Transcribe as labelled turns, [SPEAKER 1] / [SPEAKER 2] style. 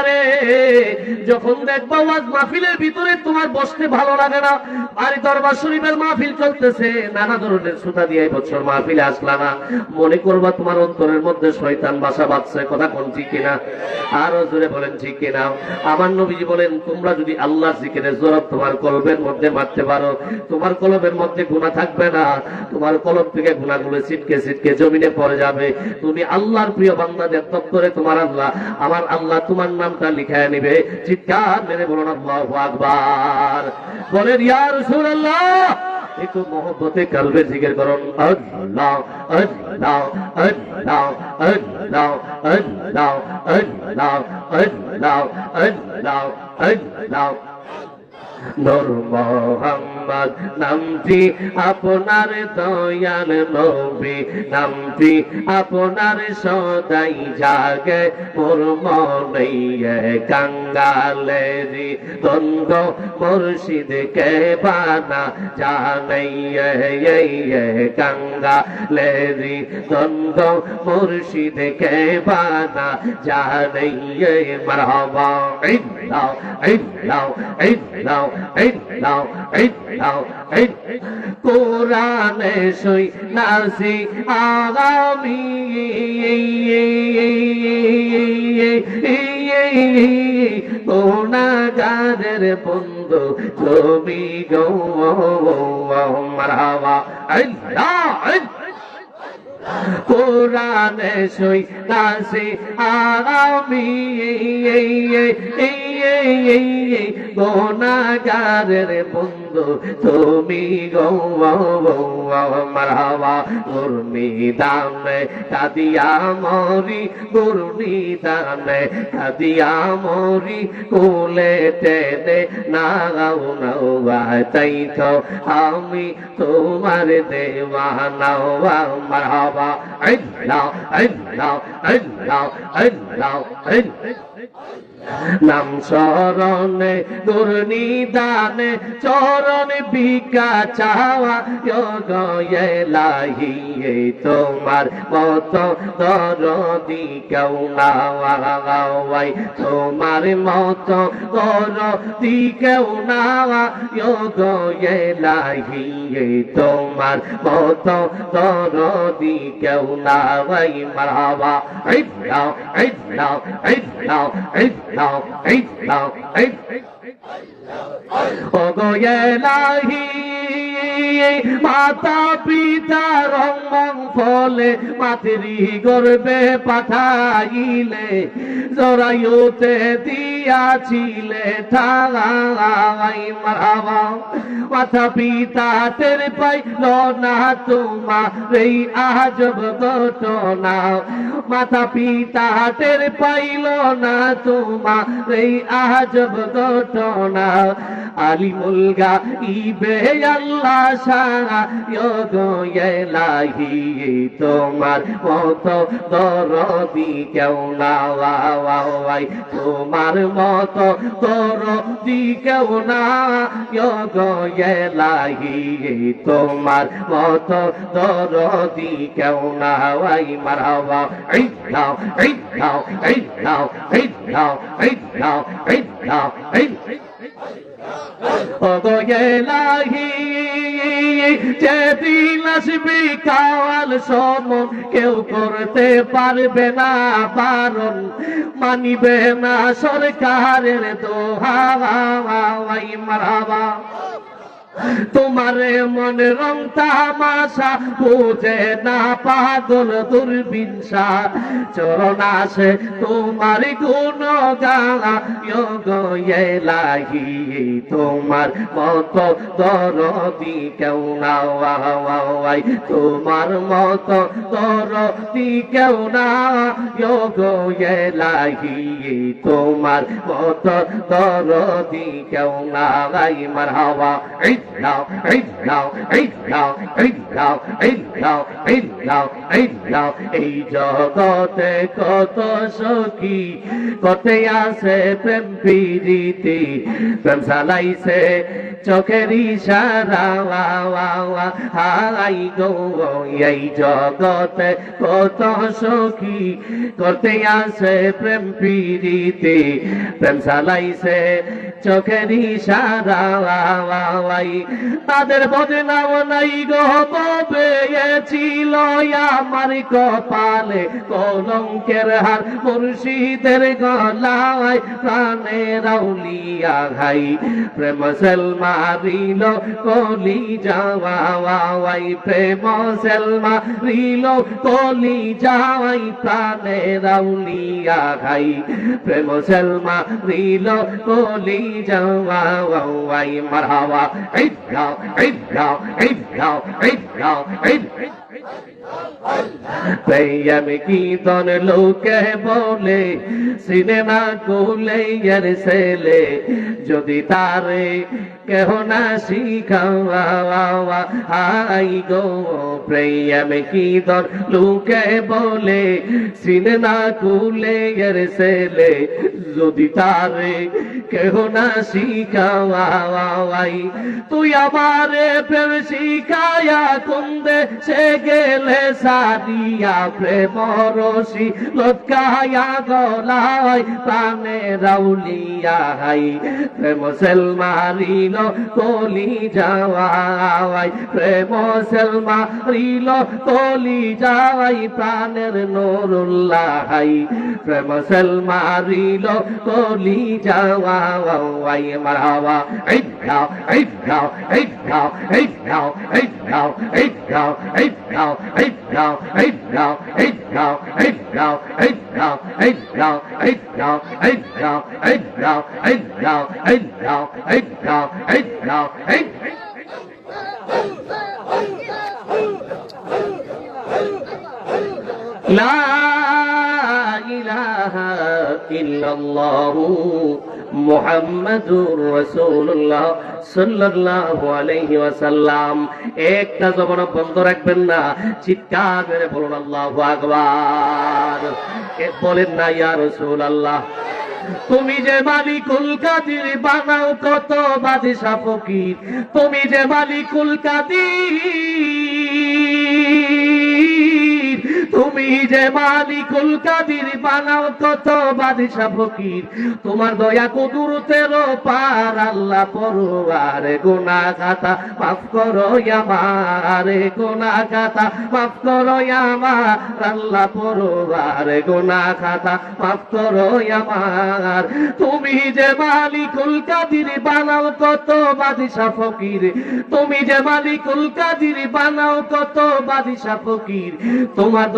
[SPEAKER 1] রে যখন দেখবা ওয়াজ মাহফিলের ভিতরে তোমার বসতে ভালো লাগে না বাড়ি দরবার শরীফের মাহফিল চলতেছে, নানা ধরনের সুতা দিয়ে বছর মাহফিলে আসলা না। মনে করবা তোমার অন্তরের মধ্যে শয়তান বাসা বাঁধছে, কথা কোন ঠিক কিনা? আরও জোরে বলেন, ঠিক কিনা? আমার নবীজি বলেন, তোমরা যদি আল্লাহ জিকিরে জোরত তোমার কলবের মধ্যে মারতে পারো। তোমার কলবের মধ্যে গুণা থাকবে না। তোমার কলব থেকে গুণাগুলো ছিটকে ছিটকে জমিনে পড়ে যাবে। তুমি আল্লাহর প্রিয় বান্দাদের দপ্তরে তোমার আল্লাহ, আমার আল্লাহ তোমার নামটা লিখায় নিবে। চিৎকার মেরে বলুন, আল্লাহ আকবার। বলেন, ইয়া রাসূলুল্লাহ। একটু মোহব্বতে কালবে জিকির করুন। আল্লাহ আল্লাহ আল্লাহ আল্লাহ আল্লাহ আল্লাহ আল্লাহ আল্লাহ আল্লাহ। নূর মোহাম্মদ, নামটি আপনার দয়াল নবী, নামটি আপনার সদাই জাগে, মোর মনে কাঙ্গালেরি দ্বন্দ্ব মুর্শিদ কে বানা জানাইয়ে কাঙ্গালেরি দ্বন্দ্ব মুর্শিদ কে বানা জানাইয়ে মারহাবা now, ain't now, ain't now, ain't now, ain't now, ain't কোরআনে সই নাসি আগামি। গুণাগারের বন্ধু তুমি গৌ। মারাবা আল্লাহ কোরআনে সই নাসি আগামি। yeah, yeah, yeah. গোনাগারের বন্ধু, তুমি গো মারহাবা গুরনি দানে কাদিয়া মরি গুরনি দানে কাদিয়া মরি, কোলে টেনে নাও নাও তাই তো আমি তোমার দেওয়ানাও মারহাবা আল্লাহ আল্লাহ আল্লাহ আল্লাহ আল্লাহ নাম স্মরণে তোর নিদানে চরণ ভিকা চাওয়া, যোগ এই তোমার মত দরদি কেউ নাওয়াই। তোমার মত দরদি কেউ নাওয়া, যোগ এই তোমার মত দরদি কেউ নাওয়াই। মারাবা عف لو عف لو عف لو عف لو عف لو عف আল্লাহ অগয়েলাহি মাতা পিতা রঙ্গং ফলে মাতৃ গর্বে পাঠাইলে জরায়ুতে দিয়াছিলে ঠাঙাই মারাবা। মাতা পিতা তের পাইল না তোমার এই আজব ঘটনা। মাতা পিতা টের পাইল না তোমার এই আজব ঘটনা। আলিমুল গাইবে আল্লাহ সারা ইলাহি তোমার মত দরদি কেউ না ওয়াই, তোমার মত দরদি কেউ না ইলাহি তোমার মত দরদি কেউ না, ওয়াই মারাওয়া এই দাও এই দাও এই দাও এই দাও এই দাও এই দাও এই ইল্লাহ অগয়েলাহি যেদিন আসবি কাওয়াল সম কেউ করতে পারবে না বারণ। মানিবে না সরকারের দোহাই মারাবা। তোমারে মনে রং তামাশা, বুঝে না পাগল দুর্বিনসা চরণ আসে তোমার গুণ গাহি তোমার মত দরদি কেউ নাওয়াই তোমার মত দরদি কেউ না লাহি তোমার মত দরদি কেউ নাই মার হাওয়া এই জগতে কত সখী, কতে আছে প্রেম পিরিতি। প্রেম সালাইছে চোখের ইশারা হাই এই জগতে কত সখী করতে আসে প্রেম পিরিতি। প্রেম সালাইছে চোখের ইশারা তাদের বদনাম নাই গো পেয়েছিল আমার কপালে কলঙ্কের হার। মুর্শিদের গলায় প্রাণের আউলিয়া ঘাই। প্রেম সেলমা রিল কলি যাওয়াই প্রেম সেলমা রিল কলি যাওয়াই প্রাণের আউলিয়া ঘাই। প্রেম সেলমা রিল কলি যাওয়াই মারহাওয়া এই রাও এই রাও এই রাও এই রাও এই কীর্তন লোকে বলে, সিনেমা কুলে এর ছেলে? যদি তারে কেহ না শিখাওয়া প্রেম কীর্তন লোকে বলে, সিনেমা কুলে এর ছেলে? যদি তারে কেহ না শিখাওয়াই তুই আমারে প্রেম শিখায়া কুন্দে সে গেলে? সারিয়া প্রেম রসি লটকায়া গলায় প্রাণে রাউলিয়া হাই। প্রেম সেল মারিল কলি যাওয়াই প্রেম সেল মারিল কলি যাওয়াই প্রাণের নোরুল্লাহ হাই। প্রেম সেল মারিল কলি যাওয়াই মারহাওয়া এই গাও এই গাও এই গাও এই গাও এই গাও এই গাও এই গাও eight now, eight now, eight now, eight now, eight now, eight now, eight now, eight now, eight now, eight now, eight now, eight now, eight now, eight. لا إله إلا الله মোহাম্মদুর সাল্লাল্লাহু আলাইহি ওয়াসাল্লাম। একটা বন্ধ রাখবেন না, চিৎকার করে বলুন, আল্লাহু আকবার। বলেন না, ইয়া রাসূলুল্লাহ, তুমি যে মালিকুল কাদির, বানাও কত বাদশা ফকির তুমি যে মালিকুল কাদির তুমি যে মালিকুল কাদির, বানাও কত বাদশা ফকির। তোমার দয়া কুদুরতের পার, আল্লাহ পরোয়ার গুনা খাতা মাফ করো আমার গুনা খাতা মাফ করো আমার আল্লাহ পরোয়ার গুনা খাতা মাফ করো আমার। তুমি যে মালিকুল কাদির, বানাও কত বাদশা ফকির। তুমি যে মালিকুল কাদির, বানাও কত বাদশা ফকির। তোমার